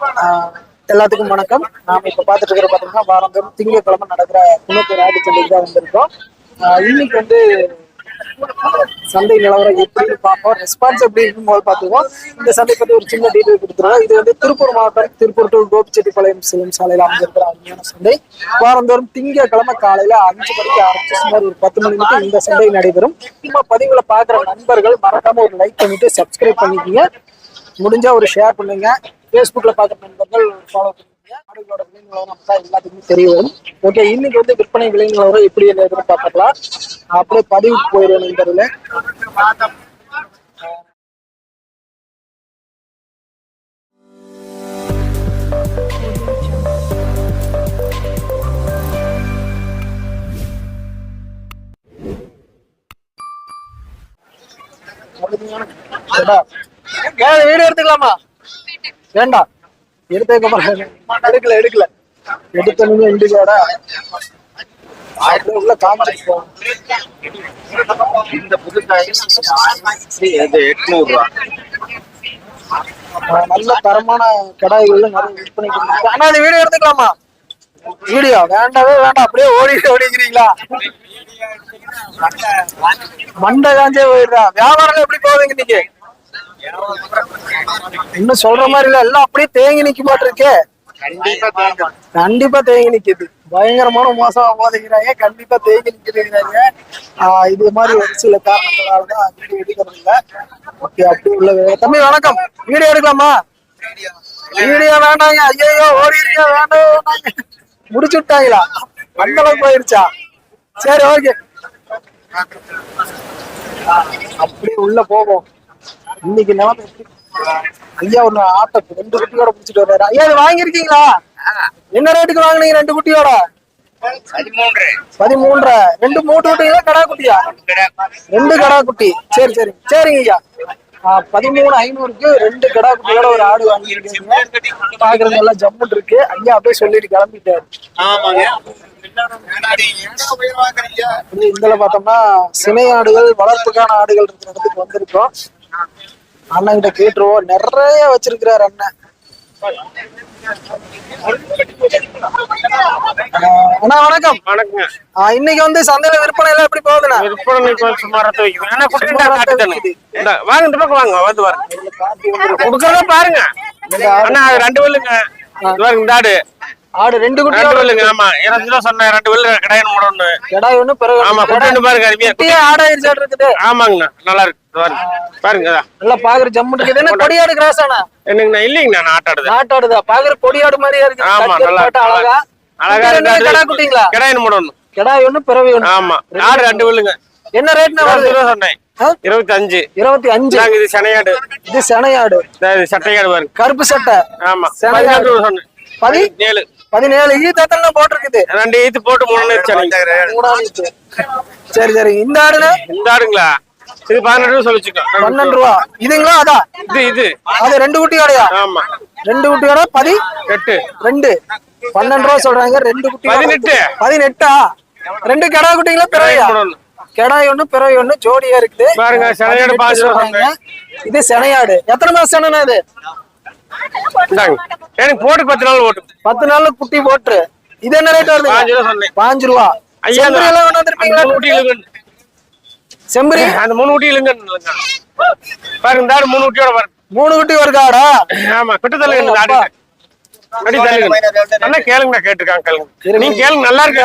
ஆஹ் எல்லாத்துக்கும் வணக்கம். நாம இப்ப பாத்துட்டு இருக்கிற பாத்தீங்கன்னா வாரந்தோறும் திங்கட்கிழமை நடக்கிற குணத்தூர் ஆட்டு சந்தைக்கு தான் வந்திருக்கோம். இன்னைக்கு வந்து சந்தை நிலவரம் எப்படின்னு பார்ப்போம் ரெஸ்பான்ஸ் எப்படி இருக்கும்போது பார்த்துக்கோம் இந்த சந்தை பத்தி ஒரு சின்ன டீட்டெயில் கொடுத்துருவோம் இது வந்து திருப்பூர் மாவட்டம் திருப்பூர் டு கோபிச்செட்டிப்பாளையம் செல்லும் சாலையில அமைஞ்சிருக்கிற அருமையான சந்தை. வாரந்தோறும் திங்கட்கிழமை காலையில அஞ்சு மணிக்கு ஆரம்பிச்சு சுமார் ஒரு பத்து மணி மட்டும் இந்த சந்தை நடைபெறும். நம்ம பதிவுல பாக்குற நண்பர்கள் மறக்காம ஒரு லைக் பண்ணிட்டு சப்ஸ்கிரைப் பண்ணிக்கோங்க. முடிஞ்சா ஒரு ஷேர் பண்ணுங்க. ஃபேஸ்புக்ல பார்க்குற நண்பர்கள் ஃபாலோ பண்ணுங்க. ஆடுகளோட விலை நிலவரம் தான் எல்லாத்துக்குமே தெரியும். ஓகே இன்னைக்கு வந்து விற்பனை விலை நிலவரம் எப்படி என்ன பார்த்துக்கலாம் பார்க்கலாம் அப்படியே பதிவுக்கு போயிடுவோம் நண்பர்களே வீடு எடுத்துக்கலாமா? வேண்டாம் எடுத்ததுக்கு அப்புறம் எடுக்கல எடுக்கல எடுத்தனுங்க இண்டிகோட. உள்ள காமிச்சிருக்கோம். இந்த எட்நூறு ரூபா ஆஹ் நல்ல தரமான கடாய்கள்ல நிறைய விற்பனை ஆனா அது வீடியோ எடுத்துக்கலாமா? வீடியோ? வேண்டாவே வேண்டாம். அப்படியே ஓடி ஓடிக்கிறீங்களா? மண்டை காஞ்சே போயிடுறா. வியாபாரம் எப்படி போகுதுங்க இன்னைக்கு? இன்னும் சொல்ற மாதிரி இல்ல. எல்லாம் அப்படியே தேங்கி நிக்க மாட்டிருக்கே. கண்டிப்பா தேங்கி நிக்குது. பயங்கரமான மோசம் போதைக்கிறாங்க. கண்டிப்பா தேங்கி நிக்கிறாங்க இது மாதிரி ஒரு சில காரணங்களாலதான் வீடியோ எடுக்கிறது இல்ல ஓகே அப்படி உள்ள தம்பி வணக்கம். வீடியோ எடுக்கலாமா? வீடியோ வேண்டாங்க ஐயோ ஓடிடுங்க வேண்டாம் வேண்டாங்க முடிச்சு விட்டாங்களா? அந்த அளவுக்கு போயிருச்சா? சரி ஓகே. அப்படி உள்ள போவோம். இன்னைக்கு நிலைமை? ஐயா ஒண்ணு ஆட்டோ ரெண்டு குட்டியோட புடிச்சிட்டு வர்றாரு. ஐயா இது வாங்கியிருக்கீங்களா? என்ன ரேட்டுக்கு வாங்குனீங்க ரெண்டு குட்டியோட? பதிமூன்று. ரெண்டு மூட்டு குட்டிங்களா கடா குட்டியா? ரெண்டு கடா குட்டி. சரி சரி. சரிங்க ஐயா. பதிமூணு ஐநூறுக்கு ரெண்டு கடா குட்டியோட ஒரு ஆடு வாங்கியிருக்கீங்க. பாக்குறது எல்லாம் ஜம்முன் இருக்கு. ஐயா அப்படியே சொல்லிட்டு கிளம்பிட்டாரு. இதுல பார்த்தோம்னா சினை ஆடுகள் வளர்ப்புக்கான ஆடுகள் இருக்கிற இடத்துக்கு வந்திருக்கோம். அண்ணன் கிட்ட கேட்டுருவோம். நிறைய வச்சிருக்கிறாரு அண்ணன். அண்ணா வணக்கம். வணக்கங்க. ஆஹ் இன்னைக்கு வந்து சந்தையில விற்பனை எல்லாம் எப்படி போகுதுண்ணா விற்பனை சுமாரா தானே இந்த வாங்க இந்த பக்கம் வாங்க. வந்து வந்துருக்கு. கொடுக்கறத பாருங்க. அண்ணா ரெண்டு பாருங்க இந்த ஆடு. ஆடு ரெண்டு குட்டி வெள்ளுங்க ஆமா. இருபது ரூபா சொன்னேன் ரெண்டு வெள்ளு கடையன் மூடன்னு கிடாய் ஒண்ணு பிறகு ஆமா குட்டி பாருங்க அருமையா குட்டியே ஆடாயிருச்சு இருக்குது. ஆமாங்கண்ணா நல்லா இருக்கு. பாருங்க. நல்லா பாக்குற ஜம்மு இருக்குது என்ன கொடியாடு கிராஸ் ஆனா? என்னங்கண்ணா இல்லைங்கண்ணா நான் ஆட்டாடுது நாட்டாடுதா பாக்குற கொடியாடு மாதிரியா இருக்கு. ஆமா, நல்லா. அழகா. அழகா கடா குட்டிங்களா? கடையன் மூடணும் கிடாய் ஒண்ணு பிறவி ஒண்ணு. ஆமா. ஆடு ரெண்டு வெள்ளுங்க என்ன ரேட்னா வருது? சொன்னேன்? இருபத்தி அஞ்சு இருபத்தி அஞ்சு இது சனையாடு. இது செனையாடு. சட்டையாடு பாருங்க. கருப்பு சட்டை. ஆமா. சனையாடு. பதினேழு ஈ தத்தெல்லாம் போட்டிருக்குது? ரெண்டு ஈத்து போட்டு மூணு மூணாவது ஈத்து. சரி சரி. இந்த ஆடுனா? இந்த ஆடுங்களா? இது பதினெட்டு ரூபா சொல்லிச்சுக்கோ. பன்னெண்டு ரூபா. இதுங்களா? அதான் இது இது. அது ரெண்டு குட்டியோடயா? ஆமா. ரெண்டு குட்டியோட? பதி? எட்டு. ரெண்டு. பன்னெண்டு ரூபா சொல்றாங்க. ரெண்டு குட்டி. பதினெட்டு. பதினெட்டா? ரெண்டு கிடா குட்டிங்களா பிறவையா. கிடாய் ஒண்ணு பிறவை ஒண்ணு ஜோடியா இருக்குது. பாருங்க. இது செனையாடு. எத்தனை மாசம் செனைனா இது? எனக்கு போட்டு பத்து நாள் ஓட்டு பத்து நாள்ல குட்டி போட்டு இது என்ன ரேட் வருது பாஞ்சு ரூபா செம்பரி அந்த மூணு ஊட்டி இழுங்க பாருங்க இந்த மூணு ஊட்டியோட பாருங்க மூணு குட்டி ஒரு காடா ஆமா கிட்ட இந்த ஆடு அடி தள்ளுங்க நல்லா கேளுங்க கேட்டுருக்காங்க கேளுங்க நீங்க கேளுங்க நல்லா இருக்கு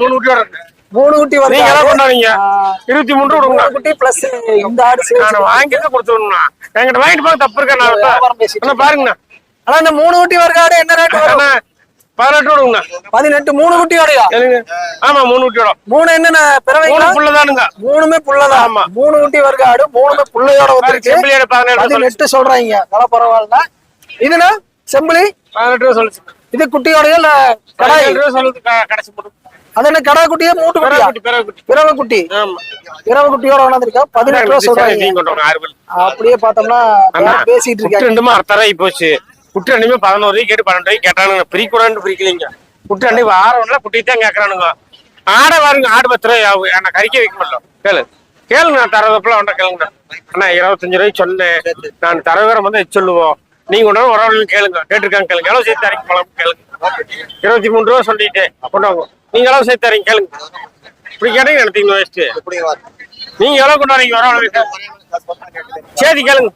மூணு இருக்கு. மூணு குட்டி நீங்க எல்லாம் கொண்டாடுங்க இருபத்தி மூணு ரூபா குட்டி பிளஸ் இந்த ஆடு நான் வாங்கிட்டு கொடுத்துடணும்ண்ணா. என்கிட்ட வாங்கிட்டு போக தப்பு இருக்கா நான் பாருங்கண்ணா. ஆனா இந்த மூணு குட்டி வருது ஆடு என்ன ரேட் வரும்? பதினெட்டு ரூபாங்கண்ணா பதினெட்டு மூணு குட்டியோடயா எழுங்க ஆமா மூணு ஊட்டியோட மூணு மூணு பிறவைங்களா? புள்ளதானுங்க. மூணுமே புள்ளதான். ஆமா. மூணு குட்டி வருது ஆடு மூணுமே புள்ளையோட செம்பிளியோட பதினெட்டு சொல்றாங்க. நல்லா பரவாயில்ல. இதுனா செம்பிளி பதினெட்டு ரூபா சொல்லுச்சு. இது குட்டியோடய இல்ல கடாய்? சொல்லுது கடைசி போட்டு. அது என்ன கடா குட்டியா மூட்டு குட்டியா பிறவை குட்டி ஆமா. பிறவை குட்டியோட கொண்டாந்துருக்கா பதினெட்டு ரூபா சொல்றாங்க. அப்படியே பார்த்தோம்னா பேசிட்டு இருக்காங்க? ரெண்டுமே அர்த்தராகி போச்சு. குட்டி ரெண்டுமே பதினோரு ரூபாய் கேட்டு பன்னெண்டு ரூபாய் கேட்டானுங்க பிரி கூடாது பிரிக்கலைங்க. குட்டி ரெண்டு வாரம் குட்டி தான் கேட்கறானுங்க ஆடை பாருங்க ஆடு பத்து ரூபாய் ஆகும். நான் கறிக்க வைக்க மாட்டோம் கேளு. கேளுங்க நான் தரதப்பெல்லாம் அவன்கிட்ட கேளுங்க. அண்ணா இருபத்தஞ்சு ரூபாய்க்கு சொன்னேன். நான் தரவிரம் வந்து சொல்லுவோம். நீங்க கொண்டு வந்து உறவு கேளுங்க. கேட்டிருக்காங்க கேளுங்க. எவ்வளவு சேர்த்து தரீங்க பழம் கேளுங்க. இருபத்தி மூணு ரூபா சொல்லிட்டு கொண்டு வாங்க. நீங்க எவ்வளவு சேர்த்து தரீங்க கேளுங்க. இப்படி கேட்டீங்க எடுத்தீங்க வேஸ்ட் நீங்க எவ்வளவு கொண்டு வரீங்க? உறவு சரி கேளுங்க.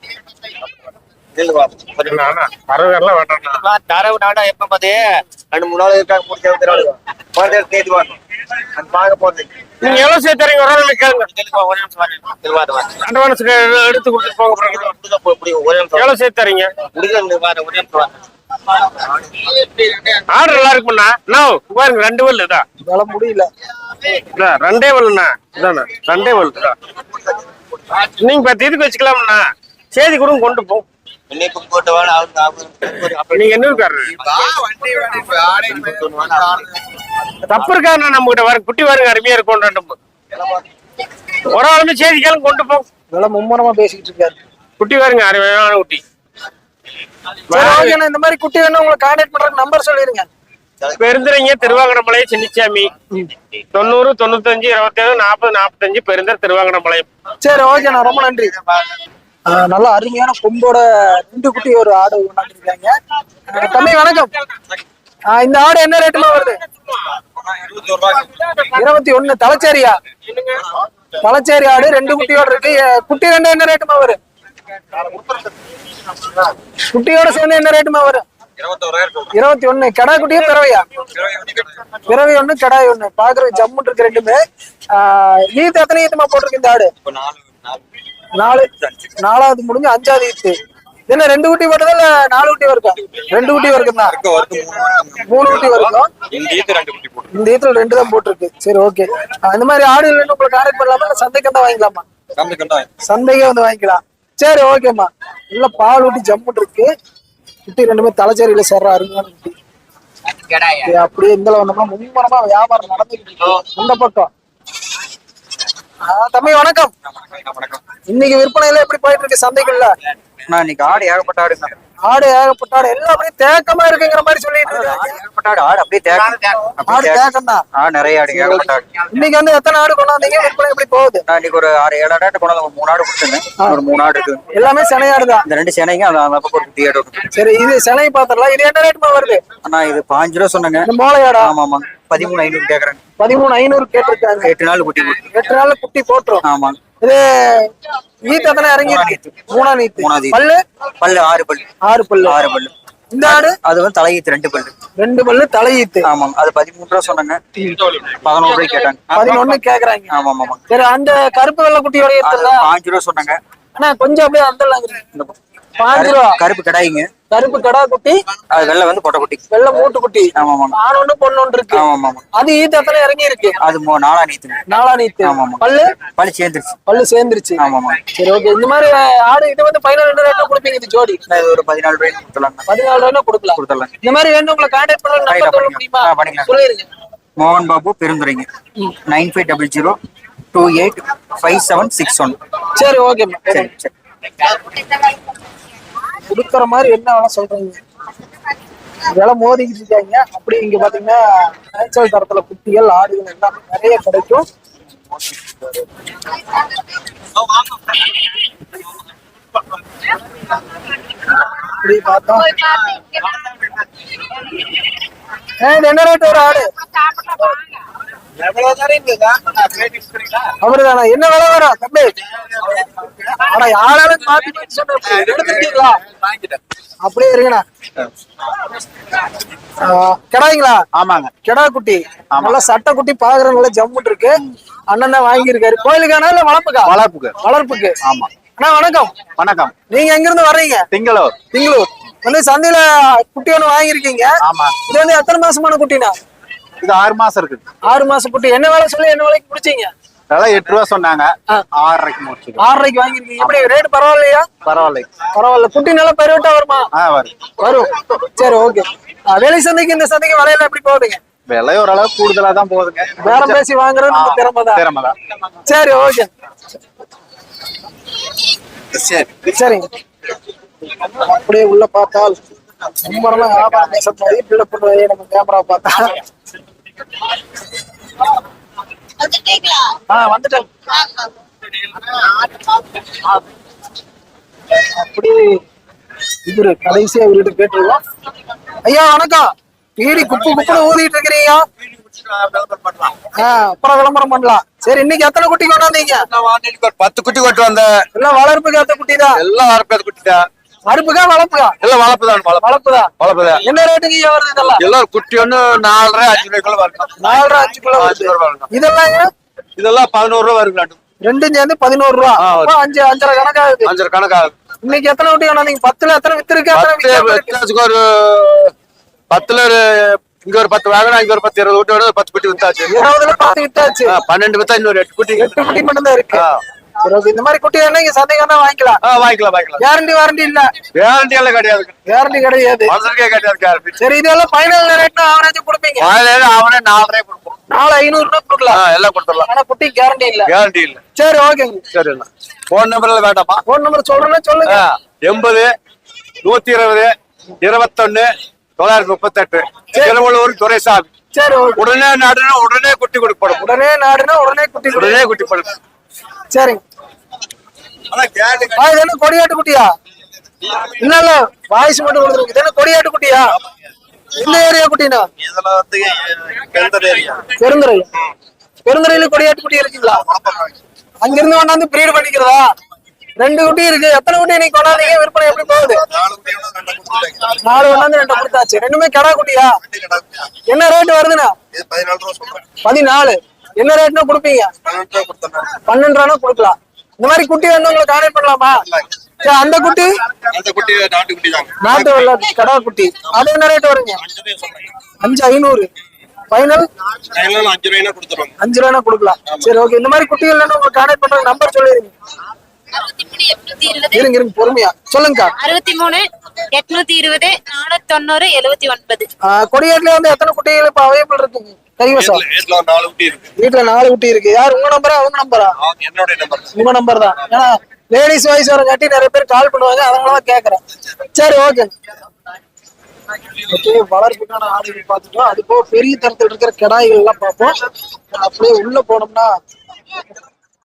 தரவேரெல்லாம் வேண்டாம்ண்ணா தரவு நாடா எப்ப பாத்து ரெண்டு மூணு நாள் இருக்காங்க குழந்தை தேதி வரணும் அது பார்க்க போறது நீங்க எவ்வளவு சேர்த்து தரீங்க? கேளுங்க. ஒரே வாரு, வாரு. அட்வான்ஸுக்கு எடுத்து கொடுத்துட்டு போங்க எவ்வளவு சேர்த்து தரீங்க. ஆர்டர் நல்லா இருக்கும்ண்ணா. நோ பாருங்க ரெண்டு விலை முடியல. இதா, ரெண்டே பல்லுண்ணா இதாண்ணா. ரெண்டே இதா. நீங்க பத்து இதுக்கு வச்சுக்கலாம்ண்ணா. சேதி கூட கொண்டு போ. நீங்க என்ன இருக்காரு தப்பு இருக்காருண்ணா நம்ம கிட்ட வர குட்டி பாருங்க அருமையா இருக்கும் ரெண்டு ஒரு ஆளுமே சேதி கேளுங்க கொண்டு போ. விலை மும்மரமா பேசிக்கிட்டு இருக்காரு. குட்டி பாருங்க அருமையான குட்டி. இந்த மாதிரி குட்டி வேணும் உங்களை கான்டாக்ட் பண்றதுக்கு நம்பர் சொல்லிருங்க. பெருந்துறைங்க திருவாங்கடமலை சின்னிச்சாமி. தொண்ணூறு தொண்ணூத்தஞ்சு இருபத்தேழு நாற்பது நாற்பத்தஞ்சு பெருந்தர் திருவாங்கடமலையம் சரி ஓகேண்ணா ரொம்ப நன்றி. நல்ல அருமையான கொம்போட ரெண்டு குட்டி ஒரு ஆடு தம்பி வணக்கம். இந்த ஆடு என்ன ரேட்டுமா வருது? இருபத்தி ஒண்ணு தலைச்சேரியா. தலைச்சேரி ஆடு ரெண்டு குட்டியோட இருக்கு. குட்டி ரெண்டு என்ன ரேட்டுமா வரும்? குட்டியோட சேர்ந்து என்ன ரேட்டுமா வரும்? இருபத்தி ஒண்ணு கடா குட்டியா பிறவையா? பிறவை ஒண்ணு கடாய் ஒண்ணு. பாக்குறது ஜம்முன் இருக்கு ரெண்டுமே. ஈத்து எத்தனை ஈத்துமா போட்டிருக்கு இந்த ஆடு? நாலு நாலாவது முடிஞ்சு அஞ்சாவது ஈத்து. என்ன ரெண்டு குட்டி வருதா இல்ல நாலு குட்டி வருதா? ரெண்டு குட்டி வருதுண்ணா மூணு குட்டி வருதா? இந்த ஈத்துல ரெண்டு தான் போட்டிருக்கு. சரி ஓகே. இந்த மாதிரி ஆடு வேணும் உங்களை கான்டாக்ட் பண்ணலாமா? இல்ல சந்தைக்கு தான் வாங்கிக்கலாமா? சந்தைக்கே வந்து வாங்கிக்கலாம். சரி ஓகேம்மா. இல்ல பால் ஊட்டி ஜம்முன் இருக்கு. குட்டி ரெண்டுமே தலைச்சேரியில சேர்ற அருமையான குட்டி. அப்படியே இந்த வந்தோம்னா மும்மரமா வியாபாரம் நடந்துகிட்டு இருக்கு. இந்த பக்கம். ஆ, தம்பி வணக்கம். இன்னைக்கு விற்பனையில எப்படி போயிட்டு இருக்கு சந்தைக்குள்ள நான் இன்னைக்கு ஆடு ஏகப்பட்ட ஆடுங்க ஆடு ஏகப்பட்ட ஆடு எல்லாம் அப்படியே தேக்கமா இருக்குங்கிற மாதிரி சொல்லிட்டு இருக்காங்க. ஏகப்பட்ட ஆடு ஆடு அப்படியே தேக்கம். ஆடு தேக்கம். தான் ஆ நிறைய ஆடு ஏகப்பட்ட ஆடு. இன்னைக்கு வந்து எத்தனை ஆடு கொண்டாந்தீங்க? விற்பனை எப்படி போகுது? நான் இன்னைக்கு ஒரு ஆறு ஏழு ஆடு கொண்டு வந்து ஒரு மூணு ஆடு கொடுத்துருந்தேன். ஒரு மூணு ஆடு இருக்கு. எல்லாமே சினையாடு தான். இந்த ரெண்டு சேனைங்க அந்த அந்த பக்கம் ஒரு குட்டி ஆடு சரி இது சினை பாத்திரலாம் இது என்ன ரேட்டுமா வருது? அண்ணா இது பாஞ்சு ரூபா சொன்னாங்க. மோளையாடா? ஆமா ஆமா பதிமூணு ஐநூறு கேக்குறாங்க. பதிமூணு ஐநூறு கேட்டிருக்காங்க. எட்டு நாள் குட்டி எட்டு நாள்ல குட்டி போட்டுரும். ஆமா இது ஈத்து எத்தனை இறங்கி இருக்கு மூணா நீத்து. மூணாவது. பல்லு? பல்லு ஆறு பல்லு. ஆறு பல்லு. ஆறு பல்லு. இந்த ஆடு? அது வந்து தலையீத்து ரெண்டு பல்லு. ரெண்டு பல்லு தலையீத்து. ஆமாங்க அது பதிமூணு ரூபா சொன்னாங்க. பதினோரு ரூபாய் கேட்டாங்க. பதினொன்னு கேக்குறாங்க. ஆமா ஆமா சரி அந்த கருப்பு வெள்ளை குட்டியோட பாஞ்சு ரூபா சொன்னாங்க. அண்ணா கொஞ்சம் அப்படியே பக்கம். பாஞ்சு ரூபா. கருப்பு கடாயிங்க. கருப்பு கடா குட்டி வெள்ளை வந்து பொட்டை குட்டி. வெள்ளை மூட்டு குட்டி. ஆமா ஆண் ஒண்ணு பொண்ணு ஒண்ணு இருக்கு. ஆமா அது ஈத்து எத்தனை இறங்கி இருக்கு அது நாலா நீத்துங்க நாலா நீத்து. ஆமா. பல்லு? பல்லு சேர்ந்துருச்சு. பல்லு சேர்ந்துருச்சு. ஆமா ஆமா சரி ஓகே இந்த மாதிரி ஆடு இது வந்து பதினாலு ரூபாய் கொடுப்பீங்க இது ஜோடி? ஒரு பதினாலு ரூபாய்க்கு கொடுத்துலாங்க பதினாலு ரூபாய் கொடுக்கலாம். கொடுத்துடலாம் இந்த மாதிரி வேணும் உங்களை கான்டாக்ட் பண்ணிக்கலாம். முடியுமா. சொல்லிருங்க மோகன் Babu பெருந்துரைங்க nine five double zero two eight five seven six one. சரி ஓகேம்மா சரி சரி. கொடுக்குற மாதிரி என்ன வேணா சொல்றீங்க. விலை மோதிக்கிட்டு இருக்காங்க. அப்படி இங்க பாத்தீங்கன்னா மேய்ச்சல் தரத்துல குட்டிகள் ஆடுகள் எல்லாமே நிறைய கிடைக்கும். அப்படி பார்த்தோம் என்ன ரேட் ஒரு ஆடு? அவருதானா என்ன விலை வரும் தம்பி. ஆனா யாராலும் மாத்தி அப்படியே இருங்கண்ணா. கிடாய்ங்களா? ஆமாங்க. கிடா குட்டி. நல்ல சட்டை குட்டி பாக்குற நல்ல ஜம்முட்டு இருக்கு. அண்ணன் தான் வாங்கியிருக்காரு. கோயிலுக்கானா இல்ல வளர்ப்புக்கா? வளர்ப்புக்கு. வளர்ப்புக்கு. ஆமா. அண்ணா வணக்கம். வணக்கம். நீங்க எங்க இருந்து வர்றீங்க? திங்களூர். திங்களூர். வந்து சந்தையில குட்டி ஒண்ணு வாங்கியிருக்கீங்க. ஆமா. இது வந்து எத்தனை மாசமான குட்டினா இது ஆறு மாசம் இருக்கு. ஆறு மாசம் குட்டி என்ன வேலை சொல்லி என்ன வேலைக்கு முடிச்சீங்க விலை எட்டு ரூபா சொன்னாங்க. ஆறரைக்கு முடிச்சிடும் ஆறரைக்கு வாங்கியிருக்கீங்க. எப்படி ரேட் பரவாயில்லையா? பரவாயில்ல. பரவாயில்ல. குட்டி நல்லா பெருவிட்டா வருமா? ஆ வரும். வரும். சரி ஓகே வெளி சந்தைக்கு இந்த சந்தைக்கு வரையில எப்படி போகுதுங்க? விலை ஓரளவு கூடுதலா தான் போகுதுங்க. பேரம் பேசி வாங்குறது நம்ம திறமை தான். திறமை தான். சரி ஓகே சரி. சரிங்க. அப்படியே உள்ள பார்த்தால் மாதிரி பில்டப் பண்ணுவாங்க நம்ம கேமரா பார்த்தா வந்துட்டீங்களா? ஆ வந்துட்டேன். அப்படி இவரு கடைசியா இவர்கிட்ட கேட்டுருவோம் ஐயா வணக்கம். வீடி குப்பு குப்புன்னு ஊதிட்டு இருக்கிறீங்க? அப்புறம் விளம்பரம் பண்ணலாம். சரி இன்னைக்கு எத்தனை குட்டி கொண்டாந்தீங்க? பத்து குட்டி கொண்டு வந்த எல்லாம் வளர்ப்புக்கு ஏத்த குட்டி தான். எல்லாம் வரப்பேது குட்டி தான். அறுப்புக்கா வளர்ப்புக்கா? எல்லாம் வளர்ப்பு தான் வளர்ப்பு. வளர்ப்பு தான். வளர்ப்பு தான் என்ன ரேட்டுக்கு வருது இதெல்லாம்? எல்லாம் குட்டி ஒண்ணு நாலரை அஞ்சு ரூபாய்க்குள்ள வரணும் நாலரை அஞ்சு கிலோ அஞ்சு வருது ரூபா வரணும் இதெல்லாம் இதெல்லாம் பதினோரு ரூபா வருங்களாட்டும் ரெண்டும். சேர்ந்து பதினோரு ரூபா. அஞ்சு அஞ்சரை கணக்காகுது. அஞ்சரை கணக்காகும் இன்னைக்கு எத்தனை குட்டி கொண்டாந்தீங்க பத்துல எத்தனை விக்காம இருக்கு? ஒரு பத்துல ஒரு இங்க ஒரு பத்து வாங்கணும் இங்க ஒரு பத்து இருபது விட்டு பத்து குட்டி வித்தாச்சு. இருபதுல பத்து வித்தாச்சு. பன்னெண்டு வித்தா இன்னொரு எட்டு குட்டி. எட்டு குட்டி மட்டும் தான் இருக்கு. இந்த மாதிரி குட்டி வேணா இங்க சந்தேகம் வாங்கிக்கலாம். வாங்கிக்கலாம் வாங்கிக்கலாம். கேரண்டி வாரண்டி இல்ல. கேரண்டி எல்லாம் கிடையாது. கேரண்டி கிடையாது. கிடையாது கேரண்டி சரி இதெல்லாம் ஃபைனல் ரேட்னா ஆவரேஜ் கொடுப்பீங்க. வாயில அவனே நாலரை கொடுப்போம். நாலு ஐநூறு ரூபாய் கொடுக்கலாம். எல்லாம் கொடுத்துடலாம். ஆனா குட்டி கேரண்டி இல்ல. கேரண்டி இல்ல. சரி ஓகேங்க சரி போன் நம்பர்ல வேண்டாமா? போன் நம்பர் சொல்றேன்னா சொல்லுங்க. எண்பது நூத்தி இருபது இருபத்தொன்னு தொள்ளாயிரத்தி முப்பத்தெட்டு. திருவள்ளூர் துரைசாமி. சரி உடனே நடுனா உடனே குட்டி கொடுப்படும் உடனே நாடுனா உடனே குட்டி கொடு. உடனே குட்டி கொடுப்படும் சரிங்க. என்ன கொடியாட்டு குட்டியா இல்ல இல்ல வாய்ஸ் மட்டும் கொடுத்துருக்கு இது என்ன கொடியாட்டு குட்டியா எந்த ஏரியா குட்டினா? பெருந்துறை பெருந்துறையில கொடியாட்டு குட்டி இருக்குங்களா? அங்கிருந்து கொண்டாந்து பிரீடு பண்ணிக்கிறதா? ரெண்டு குட்டி இருக்கு. எத்தனை குட்டி நீ கொண்டாந்தீங்க? விற்பனை எப்படி போகுது? நாலு கொண்டாந்து ரெண்டு கொடுத்தாச்சு. ரெண்டுமே கடா குட்டியா? என்ன ரேட் வருதுண்ணா? பதினாலு ரூபா பதினாலு. என்ன ரேட்னா கொடுப்பீங்க? பன்னெண்டு ரூபா கொடுக்கலாம். இந்த மாதிரி குட்டி வந்து உங்களுக்கு கான்டாக்ட் பண்ணலாமா? அந்த குட்டி? நாட்டு குட்டி தான். நாட்டு வெள்ளை கடா குட்டி. அது என்ன ரேட் வருங்க? அஞ்சு ஐநூறு. ஃபைனல் அஞ்சு ரூபாய்னா கொடுக்கலாம். சரி ஓகே இந்த மாதிரி குட்டிகள் உங்களுக்கு கான்டாக்ட் பண்ற நம்பர் சொல்லிருங்க இருங்க இருங்க பொறுமையா. சொல்லுங்கக்கா. அறுபத்தி மூணு எட்நூத்தி இருபது நானூத்தி தொண்ணூறு எழுபத்தி ஒன்பது. ஆஹ் கொடியேட்ல வந்து எத்தனை குட்டிகள் இப்ப அவைலபிள் இருக்குங்க? வீட்டுல நாலு குட்டி இருக்கு. வீட்டுல நாலு குட்டி இருக்கு. யார் உங்க நம்பரா அவங்க நம்பரா என்னோட நம்பர் உங்க நம்பர் தான். ஏன்னா லேடிஸ் வாய்ஸ் வரங்காட்டி நிறைய பேர் கால் பண்ணுவாங்க அதனால தான் கேக்குறேன். சரி ஓகே ஓகே வளர்ப்புக்கான ஆடுகள் பார்த்துட்டோம். அது போக பெரிய தரத்தில் இருக்கிற கிடாய்கள் எல்லாம் பார்ப்போம். அப்படியே உள்ள போனோம்னா